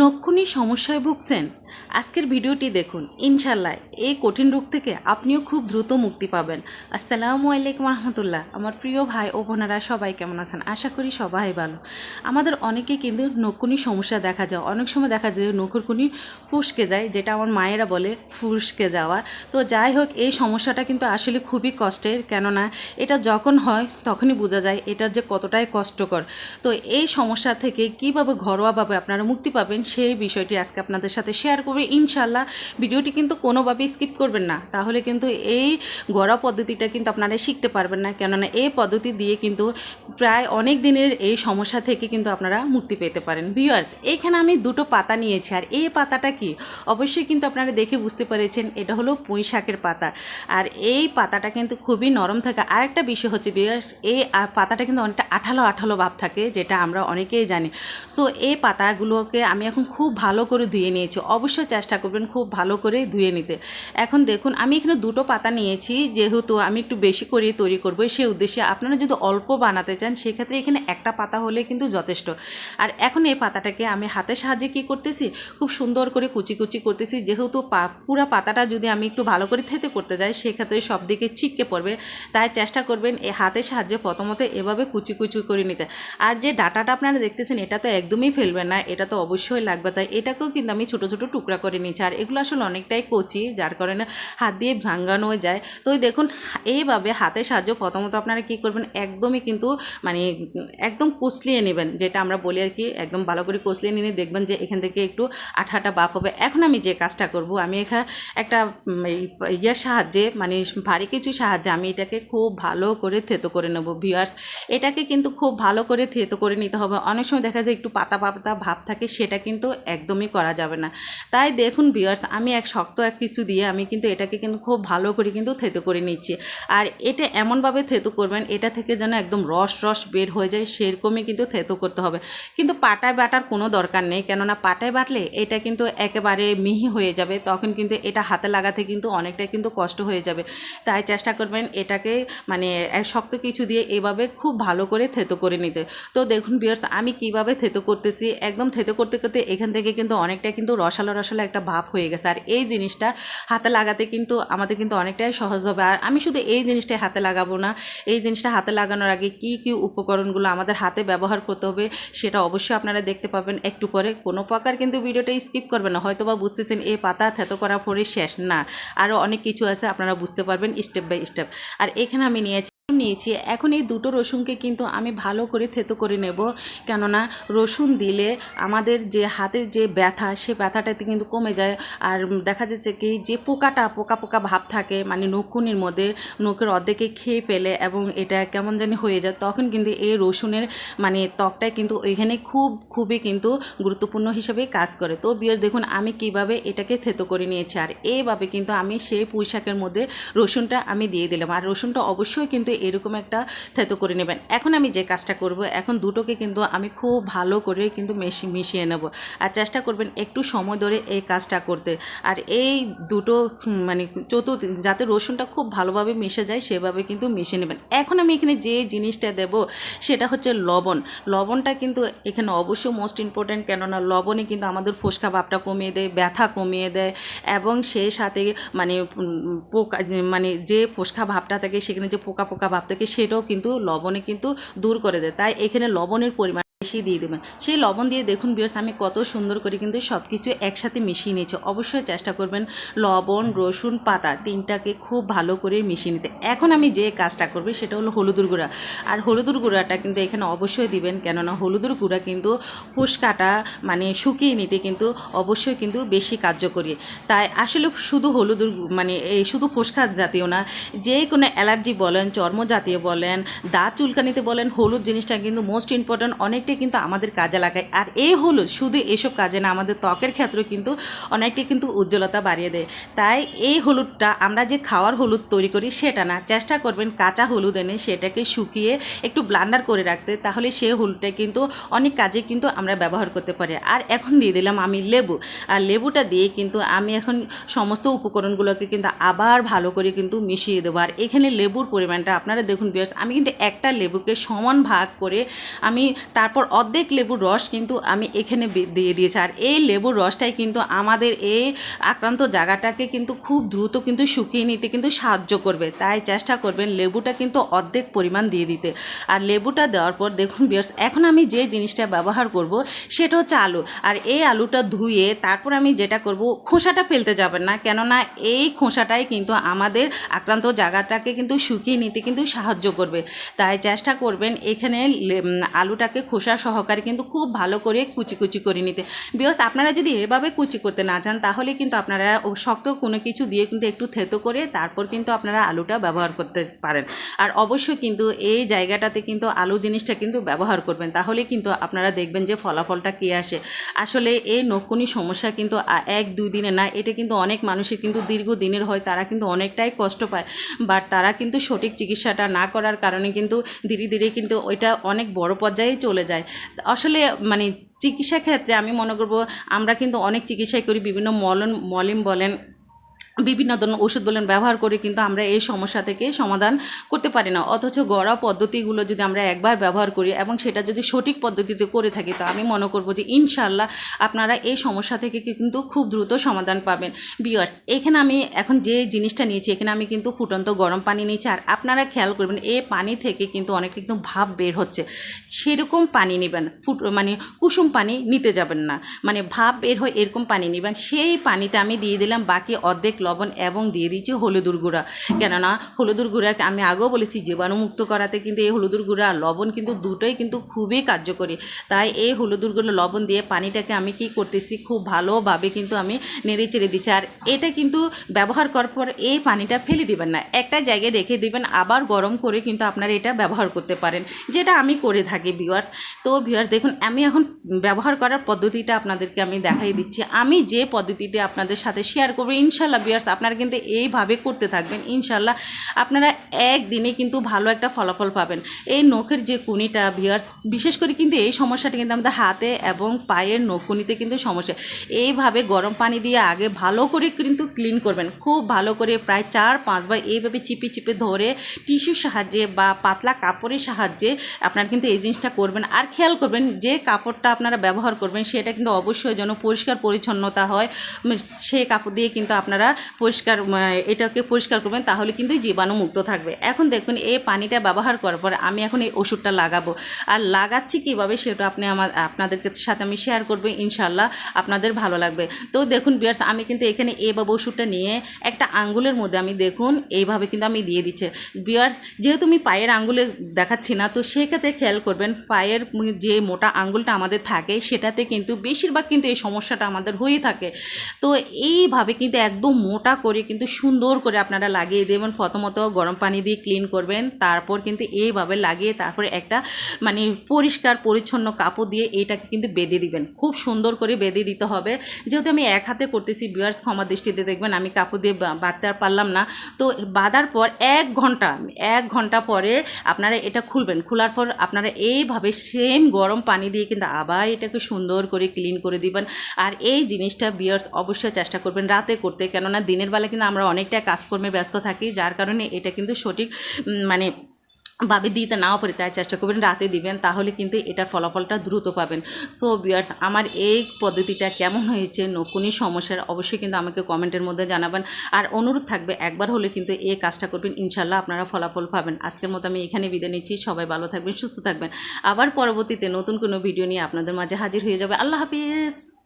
নক্ষুনি সমস্যায় ভুগছেন? আজকের ভিডিওটি দেখুন। ইনশাল্লাহ এই কঠিন রোগ থেকে আপনিও খুব দ্রুত মুক্তি পাবেন। আসসালামু আলাইকুম রহমতুল্লাহ। আমার প্রিয় ভাই ও বোনেরা সবাই কেমন আছেন? আশা করি সবাই ভালো। আমাদের অনেকে কিন্তু নকুনি সমস্যা দেখা যায়। অনেক সময় দেখা যায় নখুরকুনি ফুসকে যায়, যেটা আমার মায়েরা বলে ফুসকে যাওয়া। তো যাই হোক, এই সমস্যাটা কিন্তু আসলে খুবই কষ্টের। কেননা, এটা যখন হয়, তখনই বোঝা যায় এটার যে কতটাই কষ্টকর। তো এই সমস্যা থেকে কীভাবে ঘরোয়াভাবে আপনারা মুক্তি পাবেন সেই বিষয়টি আজকে আপনাদের সাথে শেয়ার করবে। ইনশাল্লাহ ভিডিওটি কিন্তু কোনোভাবেই স্কিপ করবেন না। তাহলে কিন্তু এই ঘরোয়া পদ্ধতিটা কিন্তু আপনারা শিখতে পারবেন না। কেননা এই পদ্ধতি দিয়ে কিন্তু প্রায় অনেক দিনের এই সমস্যা থেকে কিন্তু আপনারা মুক্তি পেতে পারেন। ভিউয়ার্স এখানে আমি দুটো পাতা নিয়েছি। আর এই পাতাটা কি? অবশ্যই কিন্তু আপনারা দেখে বুঝতে পেরেছেন, এটা হলো পুঁই শাকের পাতা। আর এই পাতাটা কিন্তু খুবই নরম থাকে। আরেকটা বিষয় হচ্ছে ভিউয়ার্স এই পাতাটা কিন্তু অনেকটা আঠালো আঠালো ভাব থাকে, যেটা আমরা অনেকেই জানি। সো এই পাতাগুলোকে আমি এখন খুব ভালো করে ধুয়ে নিয়েছি। অবশ্যই চেষ্টা করবেন খুব ভালো করে ধুয়ে নিতে। এখন দেখুন, আমি এখানে দুটো পাতা নিয়েছি, যেহেতু আমি একটু বেশি করে তৈরি করব, সেই উদ্দেশ্যে আপনারা যদি অল্প বানাতে চান, সেক্ষেত্রে এখানে একটা পাতা হলে কিন্তু যথেষ্ট। আর এখন এই পাতাটাকে আমি হাতের সাহায্যে কী করতেছি? খুব সুন্দর করে কুচি কুচি করতেছি, যেহেতু পুরা পাতাটা যদি আমি একটু ভালো করে থেতে করতে যাই, সেক্ষেত্রে সব দিকে ছিটকে পড়বে। তাই চেষ্টা করবেন এই হাতের সাহায্যে প্রথমত এভাবে কুচি কুচি করে নিতে। আর যে ডাটাটা আপনারা দেখতেছেন, এটা তো একদমই ফেলবেন না, এটা তো অবশ্যই লাগবে। তাই এটাকেও কিন্তু আমি ছোটো ছোটো টুকরা করে নিচ্ছি আর এগুলো আসলে অনেকটাই কচি, যার কারণে হাত দিয়ে ভাঙানো যায়। তো দেখুন, এইভাবে হাতের সাহায্য প্রথমত আপনারা কী করবেন, একদমই কিন্তু মানে একদম কষলিয়ে নেবেন। যেটা আমরা বলি আর কি, একদম ভালো করে কষলিয়ে নিয়ে দেখবেন যে এখান থেকে একটু আঠা আঠা বাপ হবে। এখন আমি যে কাজটা করব, আমি এখানে একটা ইয়ার সাহায্যে মানে ভারী কিছু সাহায্যে আমি এটাকে খুব ভালো করে থেতো করে নেব, ভিউয়ার্স। এটাকে কিন্তু খুব ভালো করে থেতো করে নিতে হবে। অনেক সময় দেখা যায় একটু পাতা পাতা ভাব থাকে, সেটা কিন্তু একদমই করা যাবে না। তাই দেখুন ভিউয়ার্স আমি এক শক্ত এক কিছু দিয়ে আমি কিন্তু এটাকে কিন্তু খুব ভালো করে কিন্তু থেতো করে নিচ্ছি। আর এটা এমনভাবে থেতো করবেন, এটা থেকে যেন একদম রস রস বের হয়ে যায়, সেরকমই কিন্তু থেতো করতে হবে। কিন্তু পাটায় বাটার কোনো দরকার নেই, কেননা পাটায় বাটলে এটা কিন্তু একেবারে মিহি হয়ে যাবে, তখন কিন্তু এটা হাতে লাগাতে কিন্তু অনেকটাই কিন্তু কষ্ট হয়ে যাবে। তাই চেষ্টা করবেন এটাকে মানে শক্ত কিছু দিয়ে এভাবে খুব ভালো করে থেতো করে নিতে। তো দেখুন বিয়ার্স আমি কীভাবে থেতো করতেছি, একদম থেতো করতে করতে এখান থেকে কিন্তু অনেকটা কিন্তু রসালো রসালো একটা ভাব হয়ে গেছে। আর এই জিনিসটা হাতে লাগাতে কিন্তু আমাদের কিন্তু অনেকটাই সহজ হবে। আর আমি শুধু এই জিনিসটাই হাতে লাগাবো না, এই জিনিসটা হাতে লাগানোর আগে কি কি উপকরণগুলো আমাদের হাতে ব্যবহার করতে হবে সেটা অবশ্যই আপনারা দেখতে পাবেন। একটু পরে কোনো প্রকার কিন্তু ভিডিওটা স্কিপ করবেন না, হয়তো বা বুঝতেছেন এই পাতা থেতো করা পরে শেষ। না আরও অনেক কিছু আছে, আপনারা বুঝতে পারবেন স্টেপ বাই স্টেপ। আর এখানে আমি নিয়েছি নিয়েছি। এখন এই দুটো রসুনকে কিন্তু আমি ভালো করে থেতো করে নেব। কেননা রসুন দিলে আমাদের যে হাতের যে ব্যথা, সে ব্যথাটাতে কিন্তু কমে যায়। আর দেখা যাচ্ছে কি যে পোকাটা, পোকা পোকা ভাব থাকে মানে নখুনির মধ্যে, নখের অর্ধেকে খেয়ে ফেলে এবং এটা কেমন জানি হয়ে যায়, তখন কিন্তু এই রসুনের মানে ত্বকটাই কিন্তু ওইখানে খুব, খুবই কিন্তু গুরুত্বপূর্ণ হিসেবে কাজ করে। তো বিয়ার দেখুন আমি কীভাবে এটাকে থেতো করে নিয়েছি। আর এইভাবে কিন্তু আমি সেই পুঁই শাকের মধ্যে রসুনটা আমি দিয়ে দিলাম। আর রসুনটা অবশ্যই কিন্তু এরকম একটা থেতো করে নেবেন। এখন আমি যে কাজটা করব, এখন দুটোকে কিন্তু আমি খুব ভালো করে কিন্তু মেশি, মিশিয়ে নেব। আর চেষ্টা করবেন একটু সময় ধরে এই কাজটা করতে। আর এই দুটো মানে চতুর্থ, যাতে রসুনটা খুব ভালোভাবে মিশে যায়, সেভাবে কিন্তু মিশিয়ে নেবেন। এখন আমি এখানে যে জিনিসটা দেব, সেটা হচ্ছে লবণ। লবণটা কিন্তু এখানে অবশ্যই মোস্ট ইম্পর্ট্যান্ট কেননা লবণে কিন্তু আমাদের ফোসকা ভাবটা কমিয়ে দেয়, ব্যথা কমিয়ে দেয়, এবং সেই সাথে মানে পোকা মানে যে ফোসকা ভাবটা থাকে, সেখানে যে পোকা পোকা ভাব থাকে সেটাও কিন্তু লবণে কিন্তু দূর করে দেয়। তাই এখানে লবণের পরিমাণ বেশি দিয়ে দেবেন। সেই লবণ দিয়ে দেখুন বিয়ার্স আমি কত সুন্দর করে কিন্তু সব কিছু একসাথে মিশিয়ে নিয়েছি। অবশ্যই চেষ্টা করবেন লবণ, রসুন, পাতা তিনটাকে খুব ভালো করে মিশিয়ে নিতে। এখন আমি যে কাজটা করব সেটা হলো হলুদুর গুঁড়া। আর হলুদুর গুঁড়াটা কিন্তু এখানে অবশ্যই দিবেন, কেননা হলুদুর গুঁড়া কিন্তু ফুসকাটা মানে শুকিয়ে নিতে কিন্তু অবশ্যই কিন্তু বেশি কার্যকরী। তাই আসলে শুধু হলুদুর মানে এই শুধু ফুসকা জাতীয় না, যে কোনো অ্যালার্জি বলেন চর্ম জাতীয় বলেন, দাঁত চুলকানিতে বলেন, হলুদ জিনিসটা কিন্তু মোস্ট ইম্পর্ট্যান্ট অনেকটাই কিন্তু আমাদের কাজে লাগায়। আর এই হলুদ শুধু এসব কাজে না, আমাদের ত্বকের ক্ষেত্রে কিন্তু অনেকটাই কিন্তু উজ্জ্বলতা বাড়িয়ে দেয়। তাই এই হলুদটা আমরা যে খাওয়ার হলুদ তৈরি করি সেটা না, চেষ্টা করবেন কাঁচা হলুদ এনে সেটাকে শুকিয়ে একটু ব্লান্ডার করে রাখতে, তাহলে সেই হলুদটা কিন্তু অনেক কাজে কিন্তু আমরা ব্যবহার করতে পারি। আর এখন দিয়ে দিলাম আমি লেবু। আর লেবুটা দিয়ে কিন্তু আমি এখন সমস্ত উপকরণগুলোকে কিন্তু আবার ভালো করে কিন্তু মিশিয়ে দেবো। আর এখানে লেবুর পরিমাণটা আপনারা দেখুন বিয়ার্স আমি কিন্তু একটা লেবুকে সমান ভাগ করে আমি তারপর তারপর অর্ধেক লেবুর রস কিন্তু আমি এখানে দিয়ে দিয়েছি। আর এই লেবুর রসটাই কিন্তু আমাদের এই আক্রান্ত জায়গাটাকে কিন্তু খুব দ্রুত কিন্তু শুকিয়ে নিতে কিন্তু সাহায্য করবে। তাই চেষ্টা করবেন লেবুটা কিন্তু অর্ধেক পরিমাণ দিয়ে দিতে। আর লেবুটা দেওয়ার পর দেখুন বিয়ার্স এখন আমি যে জিনিসটা ব্যবহার করব সেটা হচ্ছে আলু। আর এই আলুটা ধুয়ে তারপর আমি যেটা করব, খোসাটা ফেলতে যাবেন না। কেননা এই খোসাটাই কিন্তু আমাদের আক্রান্ত জায়গাটাকে কিন্তু শুকিয়ে নিতে কিন্তু সাহায্য করবে। তাই চেষ্টা করবেন এখানে আলুটাকে খোসা সহকারে কিন্তু খুব ভালো করে কুচি কুচি করে নিতে। বিকজ আপনারা যদি এভাবে কুচি করতে না চান, তাহলে কিন্তু আপনারা শক্ত কোনো কিছু দিয়ে কিন্তু একটু থেতো করে তারপর কিন্তু আপনারা আলুটা ব্যবহার করতে পারেন। আর অবশ্যই কিন্তু এই জায়গাটাতে কিন্তু আলু জিনিসটা কিন্তু ব্যবহার করবেন। তাহলে কিন্তু আপনারা দেখবেন যে ফলাফলটা কী আসে। আসলে এই নকুনি সমস্যা কিন্তু এক দুই দিনে না, এটা কিন্তু অনেক মানুষের কিন্তু দীর্ঘদিনের হয়, তারা কিন্তু অনেকটাই কষ্ট পায়। বাট তারা কিন্তু সঠিক চিকিৎসাটা না করার কারণে কিন্তু ধীরে ধীরে কিন্তু ওইটা অনেক বড় পর্যায়ে চলে যায়। আসলে মানে চিকিৎসা ক্ষেত্রে আমি মনে করব, আমরা কিন্তু অনেক চিকিৎসাই করি, বিভিন্ন মলন মলিম বলেন বিভিন্ন ধরনের ওষুধ বলেন ব্যবহার করে কিন্তু আমরা এই সমস্যা থেকে সমাধান করতে পারি না। অথচ গড়া পদ্ধতিগুলো যদি আমরা একবার ব্যবহার করি এবং সেটা যদি সঠিক পদ্ধতিতে করে থাকি, তো আমি মনে করব যে ইনশাল্লাহ আপনারা এই সমস্যা থেকে কিন্তু খুব দ্রুত সমাধান পাবেন। বিয়ার্স এখানে আমি এখন যে জিনিসটা নিয়েছি, এখানে আমি কিন্তু ফুটন্ত গরম পানি নিয়েছি। আর আপনারা খেয়াল করবেন, এই পানি থেকে কিন্তু অনেক কিন্তু ভাব বের হচ্ছে। সেরকম পানি নেবেন, ফুট মানে কুসুম পানি নিতে যাবেন না। মানে ভাব বের হয় এরকম পানি নেবেন। সেই পানিতে আমি দিয়ে দিলাম বাকি অর্ধেক লবণ এবং দিয়ে দিচ্ছি হলুদুর গুঁড়া। কেননা হলুদুর গুঁড়াকে আমি আগেও বলেছি জীবাণুমুক্ত করাতে কিন্তু এই হলুদুর গুঁড়া আর লবণ কিন্তু দুটোই কিন্তু খুবই কার্যকরী। তাই এই হলুদুর গুঁড়ো লবণ দিয়ে পানিটাকে আমি কি করতেছি, খুব ভালোভাবে কিন্তু আমি নেড়ে চেড়ে দিচ্ছি। আর এটা কিন্তু ব্যবহার করার পর এই পানিটা ফেলে দিবেন না। একটা জায়গায় রেখে দিবেন, আবার গরম করে কিন্তু আপনারা এটা ব্যবহার করতে পারেন, যেটা আমি করে থাকি ভিউয়ার্স। তো ভিউয়ার্স দেখুন, আমি এখন ব্যবহার করার পদ্ধতিটা আপনাদেরকে আমি দেখাই দিচ্ছি। আমি যে পদ্ধতিটি আপনাদের সাথে শেয়ার করব ইনশাল্লাহ ভিউয়ার্স আপনারা কিন্তু এইভাবে করতে থাকবেন ইনশাল্লাহ আপনারা একদিনে কিন্তু ভালো একটা ফলাফল পাবেন। এই নখের যে কুনিটা ভিউয়ার্স, বিশেষ করে কিন্তু এই সমস্যাটা কিন্তু আমাদের হাতে এবং পায়ের নখকুনিতে কিন্তু সমস্যা। এইভাবে গরম পানি দিয়ে আগে ভালো করে কিন্তু ক্লিন করবেন। খুব ভালো করে প্রায় চার পাঁচবার এইভাবে চিপে চিপে ধরে টিস্যুর সাহায্যে বা পাতলা কাপড়ের সাহায্যে আপনারা কিন্তু এই জিনিসটা করবেন। আর খেয়াল করবেন, যে কাপড়টা আপনারা ব্যবহার করবেন, সেটা কিন্তু অবশ্যই যেন পরিষ্কার পরিচ্ছন্নতা হয়। সেই কাপড় দিয়ে কিন্তু আপনারা পরিষ্কার এটাকে পরিষ্কার করবেন, তাহলে কিন্তু জীবাণু মুক্ত থাকবে। এখন দেখুন, এই পানিটা ব্যবহার করার পর আমি এখন এই ওষুধটা লাগাবো। আর লাগাচ্ছি কীভাবে সেটা আপনি আমার আপনাদেরকে সাথে আমি শেয়ার করব ইনশাল্লাহ আপনাদের ভালো লাগবে। তো দেখুন বিয়ার্স আমি কিন্তু এখানে এইভাবে ওষুধটা নিয়ে একটা আঙ্গুলের মধ্যে আমি দেখুন, এইভাবে কিন্তু আমি দিয়ে দিচ্ছে। বিয়ার্স যেহেতু আমি পায়ের আঙ্গুলে দেখাচ্ছি না, তো সেক্ষেত্রে খেয়াল করবেন, পায়ের যে মোটা আঙ্গুলটা আমাদের থাকে, সেটাতে কিন্তু বেশিরভাগ কিন্তু এই সমস্যাটা আমাদের হয়ে থাকে। তো এইভাবে কিন্তু একদম মোটা করে কিন্তু সুন্দর করে আপনারা লাগিয়ে দেবেন। প্রথমত গরম পানি দিয়ে ক্লিন করবেন, তারপর কিন্তু এইভাবে লাগিয়ে তারপরে একটা মানে পরিষ্কার পরিচ্ছন্ন কাপড় দিয়ে এইটাকে কিন্তু বেঁধে দিবেন। খুব সুন্দর করে বেঁধে দিতে হবে। যেহেতু আমি এক হাতে করতেছি বিয়ার্স ক্ষমা দৃষ্টিতে দেখবেন, আমি কাপড় দিয়ে বাঁধতে আর পারলাম না। তো বাঁধার পর এক ঘণ্টা এক ঘণ্টা পরে আপনারা এটা খুলবেন। খোলার পর আপনারা এইভাবে সেম গরম পানি দিয়ে কিন্তু আবার এটাকে সুন্দর করে ক্লিন করে দিবেন। আর এই জিনিসটা বিয়ার্স অবশ্যই চেষ্টা করবেন রাতে করতে। কেননা দিনের বেলা কিন্তু আমরা অনেকটা কাজকর্মে ব্যস্ত থাকি, যার কারণে এটা কিন্তু সঠিক মানে ভাবে দিতে নাও পারি, তাই চেষ্টা করবেন রাতে দিবেন, তাহলে কিন্তু এটার ফলাফলটা দ্রুত পাবেন। সো বিয়ার্স আমার এই পদ্ধতিটা কেমন হয়েছে, নকুনি সমস্যার অবশ্যই কিন্তু আমাকে কমেন্টের মধ্যে জানাবেন। আর অনুরোধ থাকবে, একবার হলে কিন্তু এই কাজটা করবেন ইনশাল্লাহ আপনারা ফলাফল পাবেন। আজকের মতো আমি এখানে বিদায় নিচ্ছি, সবাই ভালো থাকবেন, সুস্থ থাকবেন। আবার পরবর্তীতে নতুন কোনো ভিডিও নিয়ে আপনাদের মাঝে হাজির হয়ে যাবে। আল্লাহ হাফিজ!